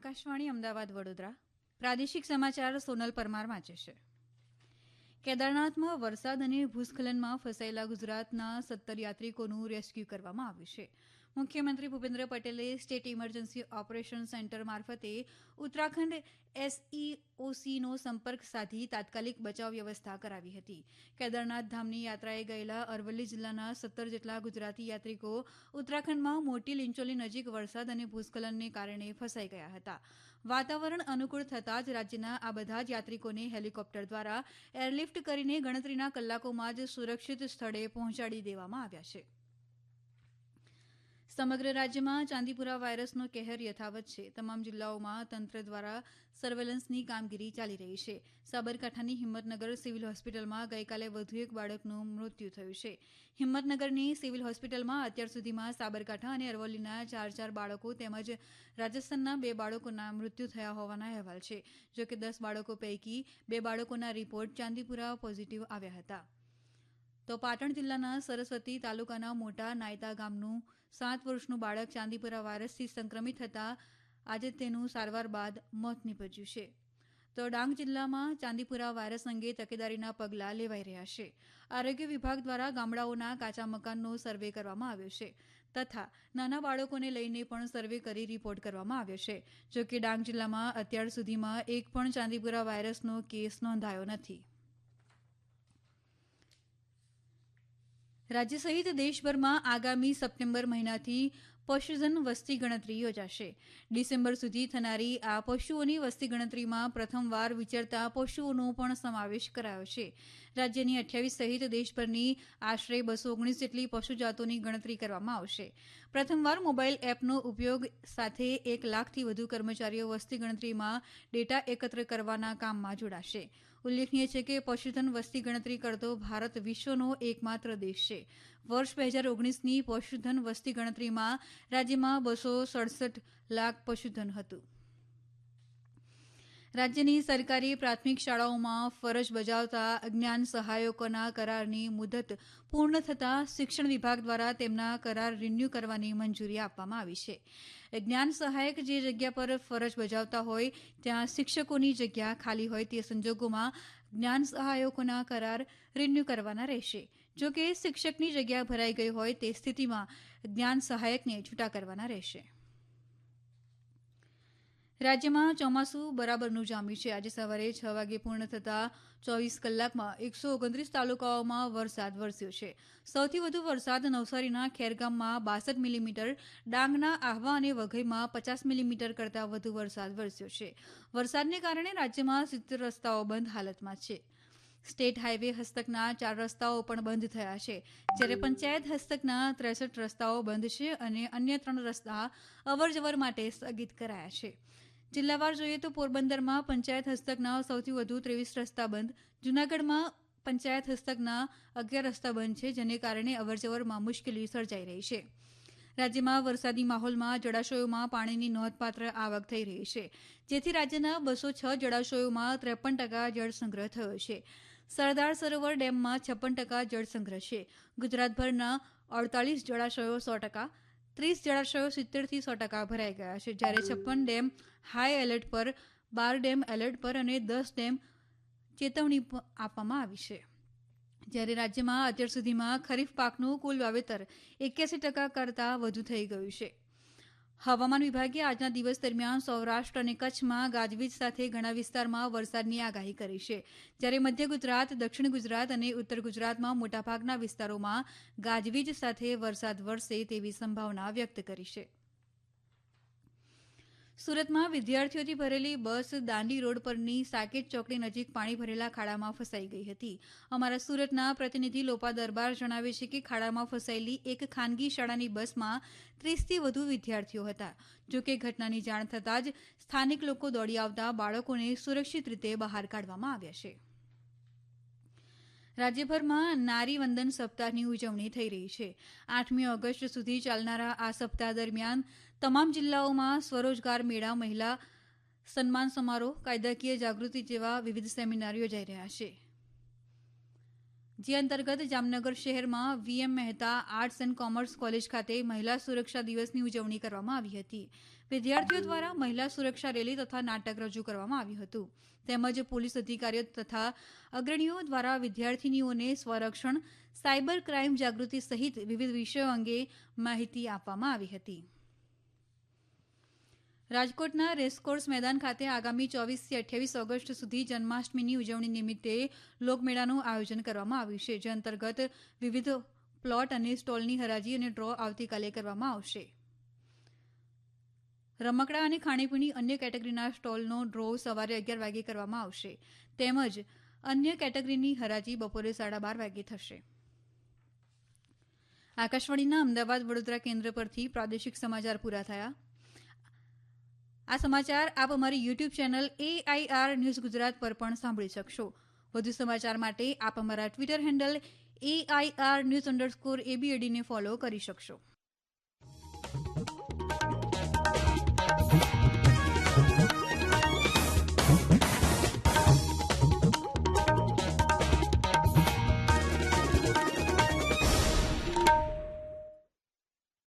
આકાશવાણી અમદાવાદ વડોદરા. પ્રાદેશિક સમાચાર સોનલ પરમાર વાંચે છે. કેદારનાથમાં વરસાદ અને ભૂસ્ખલનમાં ફસાયેલા ગુજરાતના સત્તર યાત્રિકોનું રેસ્ક્યુ કરવામાં આવ્યું છે. મુખ્યમંત્રી ભૂપેન્દ્ર પટેલે સ્ટેટ ઇમરજન્સી ઓપરેશન સેન્ટર મારફતે ઉત્તરાખંડ એસઈઓસીનો સંપર્ક સાધી તાત્કાલિક બચાવ વ્યવસ્થા કરાવી હતી. કેદારનાથ ધામની યાત્રાએ ગયેલા અરવલ્લી જિલ્લાના સત્તર જેટલા ગુજરાતી યાત્રિકો ઉત્તરાખંડમાં મોટી લીંચોલી નજીક વરસાદ અને ભૂસ્ખલનને કારણે ફસાઈ ગયા હતા. વાતાવરણ અનુકૂળ થતાં જ રાજ્યના આ બધા જ યાત્રિકોને હેલિકોપ્ટર દ્વારા એરલિફ્ટ કરીને ગણતરીના કલાકોમાં જ સુરક્ષિત સ્થળે પહોંચાડી દેવામાં આવ્યા છે. સમગ્ર રાજ્યમાં ચાંદીપુરા વાયરસનો કહેર યથાવત છે. તમામ જિલ્લાઓમાં તંત્ર દ્વારા સર્વેલન્સની કામગીરી ચાલી રહી છે. સાબરકાંઠાની હિંમતનગર સિવિલ હોસ્પિટલમાં ગઈકાલે વધુ એક બાળકનું મૃત્યુ થયું છે. હિંમતનગરની સિવિલ હોસ્પિટલમાં અત્યાર સુધીમાં સાબરકાંઠા અને અરવલ્લીના ચાર ચાર બાળકો તેમજ રાજસ્થાનના બે બાળકોના મૃત્યુ થયા હોવાના અહેવાલ છે. જોકે દસ બાળકો પૈકી બે બાળકોના રિપોર્ટ ચાંદીપુરા પોઝિટિવ આવ્યા હતા. તો પાટણ જિલ્લાના સરસ્વતી તાલુકાના મોટા નાયતા ગામનું સાત વર્ષનું બાળક ચાંદીપુરા વાયરસથી સંક્રમિત થતાં આજે તેનું સારવાર બાદ મોત નીપજ્યું છે. તો ડાંગ જિલ્લામાં ચાંદીપુરા વાયરસ અંગે તકેદારીના પગલાં લેવાઈ રહ્યા છે. આરોગ્ય વિભાગ દ્વારા ગામડાઓના કાચા મકાનનો સર્વે કરવામાં આવ્યો છે તથા નાના બાળકોને લઈને પણ સર્વે કરી રિપોર્ટ કરવામાં આવ્યો છે. જોકે ડાંગ જિલ્લામાં અત્યાર સુધીમાં એક પણ ચાંદીપુરા વાયરસનો કેસ નોંધાયો નથી. રાજ્ય સહિત દેશભરમાં આગામી સપ્ટેમ્બર મહિનાથી પશુધન વસ્તી ગણતરી યોજાશે. ડિસેમ્બર સુધી થનારી આ પશુઓની વસ્તી ગણતરીમાં પ્રથમવાર વિચરતા પશુઓનો પણ સમાવેશ કરાયો છે. રાજ્યની અઠ્યાવીસ સહિત દેશભરની આશરે બસો ઓગણીસ જેટલી પશુજાતોની ગણતરી કરવામાં આવશે. પ્રથમવાર મોબાઈલ એપનો ઉપયોગ સાથે એક લાખથી વધુ કર્મચારીઓ વસ્તી ગણતરીમાં ડેટા એકત્ર કરવાના કામમાં જોડાશે. ઉલ્લેખનીય છે કે પશુધન વસ્તી ગણતરી કરતો ભારત વિશ્વનો એકમાત્ર દેશ છે. વર્ષ બે હજાર ઓગણીસની પશુધન વસ્તી ગણતરીમાં રાજ્યમાં બસો સડસઠ લાખ પશુધન હતું. રાજ્યની સરકારી પ્રાથમિક શાળાઓમાં ફરજ બજાવતા જ્ઞાન સહાયકોના કરારની મુદત પૂર્ણ થતાં શિક્ષણ વિભાગ દ્વારા તેમના કરાર રિન્યૂ કરવાની મંજૂરી આપવામાં આવી છે. જ્ઞાન સહાયક જે જગ્યા પર ફરજ બજાવતા હોય, ત્યાં શિક્ષકોની જગ્યા ખાલી હોય તે સંજોગોમાં જ્ઞાન સહાયકોના કરાર રિન્યૂ કરવાના રહેશે. જો કે શિક્ષકની જગ્યા ભરાઈ ગઈ હોય તે સ્થિતિમાં જ્ઞાન સહાયકને છૂટા કરવાના રહેશે. રાજ્યમાં ચોમાસું બરાબરનું જામ્યું છે. આજે સવારે છ વાગે પૂર્ણ થતાં ચોવીસ કલાકમાં એકસો ઓગણત્રીસ તાલુકાઓમાં વરસાદ વરસ્યો છે. સૌથી વધુ વરસાદ નવસારીના ખેરગામમાં બાસઠ મિલીમીટર, ડાંગના આહવા અને વઘઈમાં પચાસ મિલીમીટર કરતાં વધુ વરસાદ વરસ્યો છે. વરસાદને કારણે રાજ્યમાં સિત્તેર રસ્તાઓ બંધ હાલતમાં છે. સ્ટેટ હાઈવે હસ્તકના ચાર રસ્તાઓ પણ બંધ થયા છે. જ્યારે પંચાયત હસ્તકના ત્રેસઠ રસ્તાઓ બંધ છે અને અન્ય ત્રણ રસ્તા અવરજવર માટે સ્થગિત કરાયા છે. જિલ્લાવાર જોઈએ તો પોરબંદરમાં પંચાયત હસ્તકના સૌથી વધુ ત્રેવીસ રસ્તા બંધ. જૂનાગઢમાં પંચાયત હસ્તકના અગિયાર રસ્તા બંધ છે, જેને કારણે અવરજવરમાં મુશ્કેલી સર્જાઈ રહી છે. રાજ્યમાં વરસાદી માહોલમાં જળાશયોમાં પાણીની નોંધપાત્ર આવક થઈ રહી છે. જેથી રાજ્યના બસો છ જળાશયોમાં ત્રેપન ટકા જળસંગ્રહ થયો છે. સરદાર સરોવર ડેમમાં છપ્પન ટકા જળસંગ્રહ છે. ગુજરાતભરના અડતાલીસ જળાશયો સો ટકા ત્રીસ જળાશયો સિત્તેરથી સો ટકા ભરાઈ ગયા છે. જ્યારે છપ્પન ડેમ હાઈ એલર્ટ પર, બાર ડેમ એલર્ટ પર અને દસ ડેમ ચેતવણી આપવામાં આવી છે. જ્યારે રાજ્યમાં અત્યાર સુધીમાં ખરીફ પાકનું કુલ વાવેતર એક્યાસી ટકા કરતાં વધુ થઈ ગયું છે. હવામાન વિભાગે આજના દિવસ દરમિયાન સૌરાષ્ટ્ર અને કચ્છમાં ગાજવીજ સાથે ઘણા વિસ્તારમાં વરસાદની આગાહી કરી છે. જ્યારે મધ્ય ગુજરાત, દક્ષિણ ગુજરાત અને ઉત્તર ગુજરાતમાં મોટાભાગના વિસ્તારોમાં ગાજવીજ સાથે વરસાદ વરસે તેવી સંભાવના વ્યક્ત કરી છે. સુરતમાં વિદ્યાર્થીઓથી ભરેલી બસ દાંડી રોડ પરની સાકેત ચોકડી નજીક પાણી ભરેલા ખાડામાં ફસાઈ ગઈ હતી. અમારા સુરતના પ્રતિનિધિ લોપા દરબાર જણાવે છે કે ખાડામાં ફસાયેલી એક ખાનગી શાળાની બસમાં ત્રીસથી વધુ વિદ્યાર્થીઓ હતા. જો કે ઘટનાની જાણ થતાં જ સ્થાનિક લોકો દોડી આવતા બાળકોને સુરક્ષિત રીતે બહાર કાઢવામાં આવ્યા છે. રાજ્યભરમાં નારી વંદન સપ્તાહની ઉજવણી થઈ રહી છે. આઠમી ઓગસ્ટ સુધી ચાલનારા આ સપ્તાહ દરમિયાન તમામ જિલ્લાઓમાં સ્વરોજગાર મેળા, મહિલા સન્માન સમારોહ, કાયદાકીય જાગૃતિ જેવા વિવિધ સેમિનાર યોજાઈ રહ્યા છે. જે અંતર્ગત જામનગર શહેરમાં VM Mehta arts and commerce college ખાતે મહિલા સુરક્ષા દિવસની ઉજવણી કરવામાં આવી હતી. વિદ્યાર્થીઓ દ્વારા મહિલા સુરક્ષા રેલી તથા નાટક રજૂ કરવામાં આવ્યું હતું. તેમજ પોલીસ અધિકારીઓ તથા અગ્રણીઓ દ્વારા વિદ્યાર્થીનીઓને સ્વરક્ષણ, સાયબર ક્રાઇમ જાગૃતિ સહિત વિવિધ વિષયો અંગે માહિતી આપવામાં આવી હતી. રાજકોટના રેસકોર્સ મેદાન ખાતે આગામી ચોવીસથી અઠ્યાવીસ ઓગસ્ટ સુધી જન્માષ્ટમીની ઉજવણી નિમિત્તે લોકમેળાનું આયોજન કરવામાં આવ્યું છે, જે અંતર્ગત વિવિધ પ્લોટ અને સ્ટોલની હરાજી અને ડ્રો આવતીકાલે કરવામાં આવશે. રમકડા અને ખાણીપીણી અન્ય કેટેગરીના સ્ટોલનો ડ્રો સવારે અગિયાર વાગે કરવામાં આવશે. તેમજ અન્ય કેટેગરીની હરાજી બપોરે સાડા બાર વાગે થશે. આકાશવાણીના અમદાવાદ વડોદરા કેન્દ્ર પરથી પ્રાદેશિક સમાચાર પૂરા થયા. આ સમાચાર આપ અમારી YouTube channel AIR news Gujarat પર પણ સાંભળી શકશો. વધુ સમાચાર માટે આપ અમારા Twitter handle AIR news underscore એબીએડીને follow કરી શકશો.